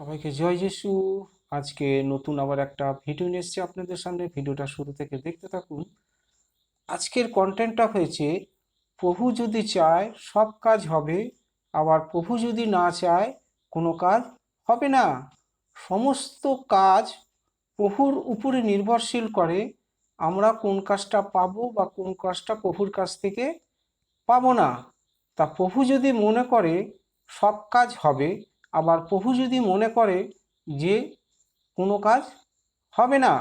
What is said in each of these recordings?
সবাইকে জয় যিশু। আজকে নতুন আবার একটা ভিডিও নিয়ে এসেছি আপনাদের সামনে। ভিডিওটা শুরু থেকে দেখতে থাকুন। আজকের কন্টেন্টটা হয়েছে, প্রভু যদি চায় সব কাজ হবে, আবার প্রভু যদি না চায় কোনো কাজ হবে না। সমস্ত কাজ প্রভুর উপরে নির্ভরশীল করে, আমরা কোন কাজটা পাবো বা কোন কাজটা প্রভুর কাছ থেকে পাবো না। তা প্রভু যদি মনে করে সব কাজ হবে আবার প্রভু যদি মনে করে যে কোনো কাজ হবে না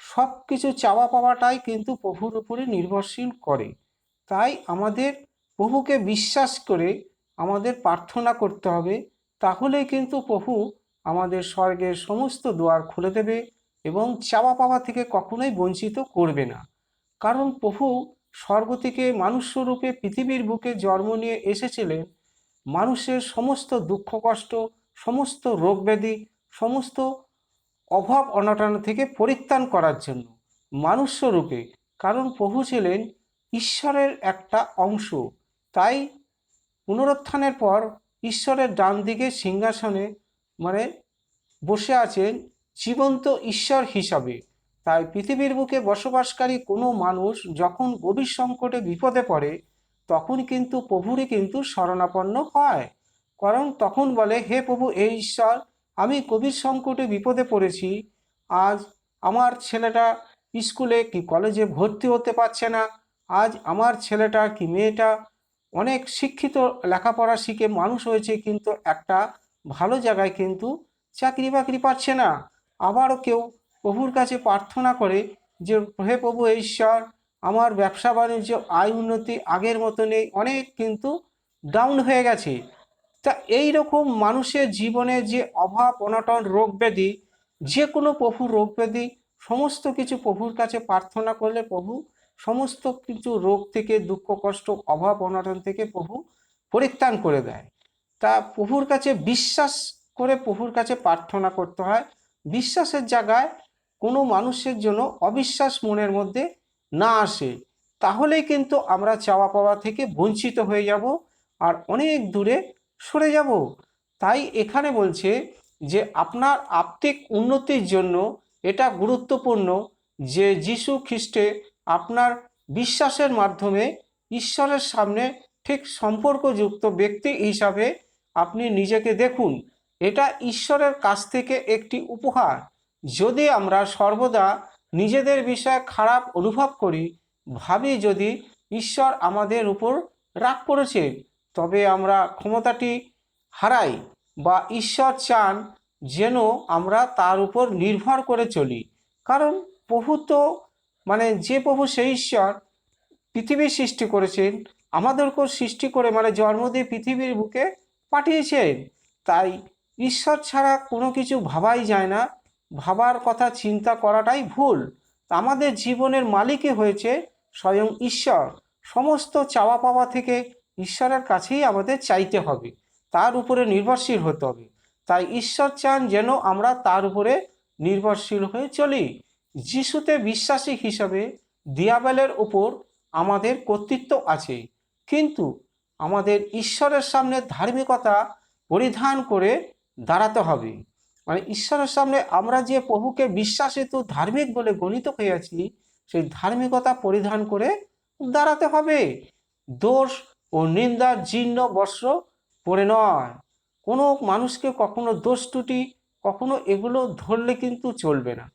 সব কিছু চাওয়া পাওয়াটাই কিন্তু প্রভুর উপরে নির্ভরশীল করে। তাই আমাদের প্রভুকে বিশ্বাস করে আমাদের প্রার্থনা করতে হবে, তাহলেই কিন্তু প্রভু আমাদের স্বর্গের সমস্ত দুয়ার খুলে দেবে এবং চাওয়া পাওয়া থেকে কখনোই বঞ্চিত করবে না। কারণ প্রভু স্বর্গ থেকে মানুষ্যরূপে পৃথিবীর বুকে জন্ম নিয়ে এসেছিলেন। মানুষের সমস্ত দুঃখ কষ্ট সমস্ত রোগ ব্যাধি সমস্ত অভাব অনটন থেকে পরিত্রাণ করার জন্য মানুষ্যরূপে কারণ প্রভু ছিলেন ঈশ্বরের একটা অংশ। তাই পুনরুত্থানের পর ঈশ্বরের ডান দিকে সিংহাসনে মানে বসে আছেন জীবন্ত ঈশ্বর হিসাবে। তাই পৃথিবীর বুকে বসবাসকারী কোনো মানুষ যখন গভীর সংকটে বিপদে পড়ে, তখন কিন্তু প্রভুরই কিন্তু শরণাপন্ন হয়। কারণ তখন বলে, হে প্রভু, হে ঈশ্বর, আমি কবির সংকটে বিপদে পড়েছি। আজ আমার ছেলেটা স্কুলে কি কলেজে ভর্তি হতে পারছে না? আজ আমার ছেলেটা কি মেয়েটা? অনেক শিক্ষিত লেখাপড়া শিখে মানুষ হয়েছে, কিন্তু একটা ভালো জায়গায় কিন্তু চাকরি বাকরি পাচ্ছে না। আবারও কেউ প্রভুর কাছে প্রার্থনা করে যে, হে প্রভু ঈশ্বর, আমার ব্যবসা বাণিজ্য আয় উন্নতি আগের মতো নেই অনেক কিন্তু ডাউন হয়ে গেছে। তা এই রকম মানুষের জীবনে যে অভাব, অনটন, রোগ ব্যাধি, যে কোনো প্রভু রোগ ব্যাধি, সমস্ত কিছু প্রভুর কাছে প্রার্থনা করলে প্রভু, সমস্ত কিছু রোগ থেকে, দুঃখ, কষ্ট, অভাব, অনটন থেকে প্রভু পরিত্রাণ করে দেয়। তা প্রভুর কাছে বিশ্বাস করে প্রভুর কাছে প্রার্থনা করতে হয়। বিশ্বাসের জায়গায় কোনো মানুষের জন্য অবিশ্বাস মনের মধ্যে না আসে। তাহলেই কিন্তু আমরা চাওয়া পাওয়া থেকে বঞ্চিত হয়ে যাব। আর অনেক দূরে সরে যাব। তাই এখানে বলছে যে আপনার আত্মিক উন্নতির জন্য এটা গুরুত্বপূর্ণ যে যিশু খ্রিস্টে আপনার বিশ্বাসের মাধ্যমে ঈশ্বরের সামনে ঠিক সম্পর্কযুক্ত ব্যক্তি হিসাবে আপনি নিজেকে দেখুন। এটা ঈশ্বরের কাছ থেকে একটি উপহার। যদি আমরা সর্বদা নিজেদের বিষয়ে খারাপ অনুভব করি, ভাবি যদি ঈশ্বর আমাদের উপর রাগ করেছে তবে আমরা ক্ষমতাটি হারাই বা ঈশ্বর চান যেন আমরা তার উপর নির্ভর করে চলি। কারণ প্রভু তো মানে যে প্রভু সেই ঈশ্বর পৃথিবীর সৃষ্টি করেছেন, আমাদেরকেও সৃষ্টি করে মানে জন্ম দিয়ে পৃথিবীর বুকে পাঠিয়েছেন। তাই ঈশ্বর ছাড়া কোনো কিছু ভাবাই যায় না। ভাবার কথা চিন্তা করাটাই ভুল। আমাদের জীবনের মালিকই হয়েছে স্বয়ং ঈশ্বর। সমস্ত চাওয়া পাওয়া থেকে ঈশ্বরের কাছেই আমাদের চাইতে হবে। তার উপরে নির্ভরশীল হতে হবে। তাই ঈশ্বর চান যেন আমরা তার উপরে নির্ভরশীল হয়ে চলি। যিশুতে বিশ্বাসী হিসাবে দিয়াবেলের ওপর আমাদের কর্তৃত্ব আছে। কিন্তু আমাদের ঈশ্বরের সামনে ধার্মিকতা পরিধান করে দাঁড়াতে হবে। মানে ঈশ্বরের সামনে আমরা যে প্রভুকে বিশ্বাসিত ধার্মিক বলে গণিত হয়ে আছি, সেই ধার্মিকতা পরিধান করে দাঁড়াতে হবে। দোষ ও নিন্দার জীর্ণ বস্ত্র পরে নয়। কোনো মানুষকে কখনো দোষ ত্রুটি, কখনো এগুলো ধরলে কিন্তু চলবে না।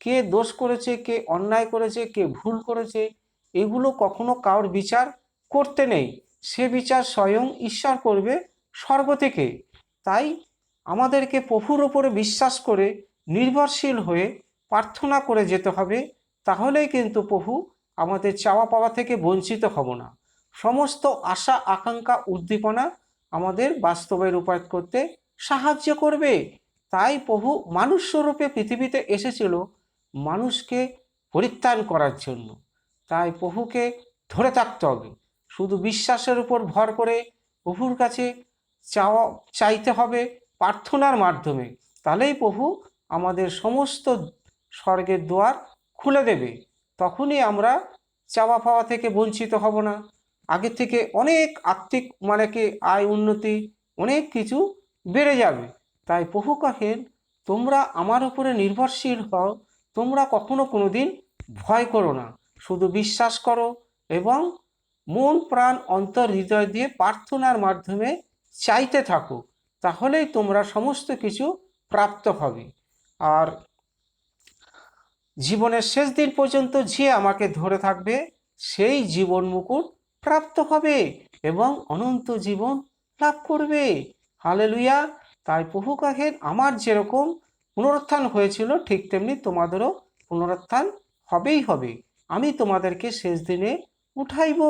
কে দোষ করেছে, কে অন্যায় করেছে, কে ভুল করেছে, এগুলো কখনো কারোর বিচার করতে নেই। সে বিচার স্বয়ং ঈশ্বর করবে স্বর্গ থেকে তাই আমাদেরকে প্রভুর ওপরে বিশ্বাস করে, নির্ভরশীল হয়ে প্রার্থনা করে যেতে হবে, তাহলেই কিন্তু প্রভু আমাদের চাওয়া পাওয়া থেকে বঞ্চিত হব না। সমস্ত আশা, আকাঙ্ক্ষা, উদ্দীপনা আমাদের বাস্তবে রূপায়িত করতে সাহায্য করবে। তাই প্রভু মানুষ স্বরূপে পৃথিবীতে এসেছিল মানুষকে পরিত্রাণ করার জন্য। তাই প্রভুকে ধরে থাকতে হবে। শুধু বিশ্বাসের উপর ভর করে প্রভুর কাছে চাওয়া, চাইতে হবে প্রার্থনার মাধ্যমে। তাহলেই প্রভু আমাদের সমস্ত স্বর্গের দুয়ার খুলে দেবে। তখনই আমরা চাওয়া পাওয়া থেকে বঞ্চিত হব না। আগে থেকে অনেক আর্থিক মানে কি আয় উন্নতি, অনেক কিছু বেড়ে যাবে। তাই প্রভু কহেন, তোমরা আমার উপরে নির্ভরশীল হও, তোমরা কখনো কোনোদিন ভয় করো না। শুধু বিশ্বাস করো এবং মন, প্রাণ, অন্তর, হৃদয় দিয়ে প্রার্থনার মাধ্যমে চাইতে থাকো। তাহলেই তোমরা সমস্ত কিছু প্রাপ্ত হবে। আর জীবনের শেষ দিন পর্যন্ত যে আমাকে ধরে থাকবে, সেই জীবন মুকুট প্রাপ্ত হবে এবং অনন্ত জীবন লাভ করবে। হালেলুয়া। তাই প্রভু কাহের আমার যেরকম পুনরুত্থান হয়েছিল, ঠিক তেমনি তোমাদেরও পুনরুত্থান হবেই হবে। আমি তোমাদেরকে শেষ দিনে উঠাইব।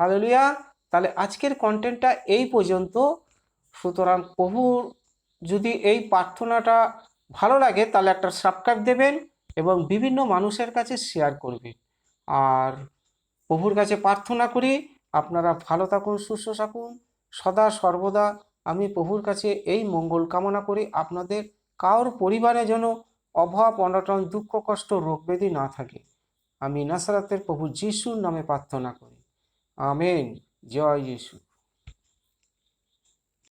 হালেলুয়া। তাহলে আজকের কন্টেন্টটা এই পর্যন্ত। সুতরাং প্রভুর যদি এই প্রার্থনাটা ভালো লাগে, তাহলে একটা সাবস্ক্রাইব দেবেন এবং বিভিন্ন মানুষের কাছে শেয়ার করবেন। আর প্রভুর কাছে প্রার্থনা করি, আপনারা ভালো থাকুন, সুস্থ থাকুন। সদা সর্বদা আমি প্রভুর কাছে এই মঙ্গল কামনা করি, আপনাদের কারোর পরিবারে যেন অভাব, অনটন, দুঃখ, কষ্ট, রোগ ব্যাধি না থাকে। আমি নাসারাতের প্রভু যিশুর নামে প্রার্থনা করি। আমেন। জয় যিশু।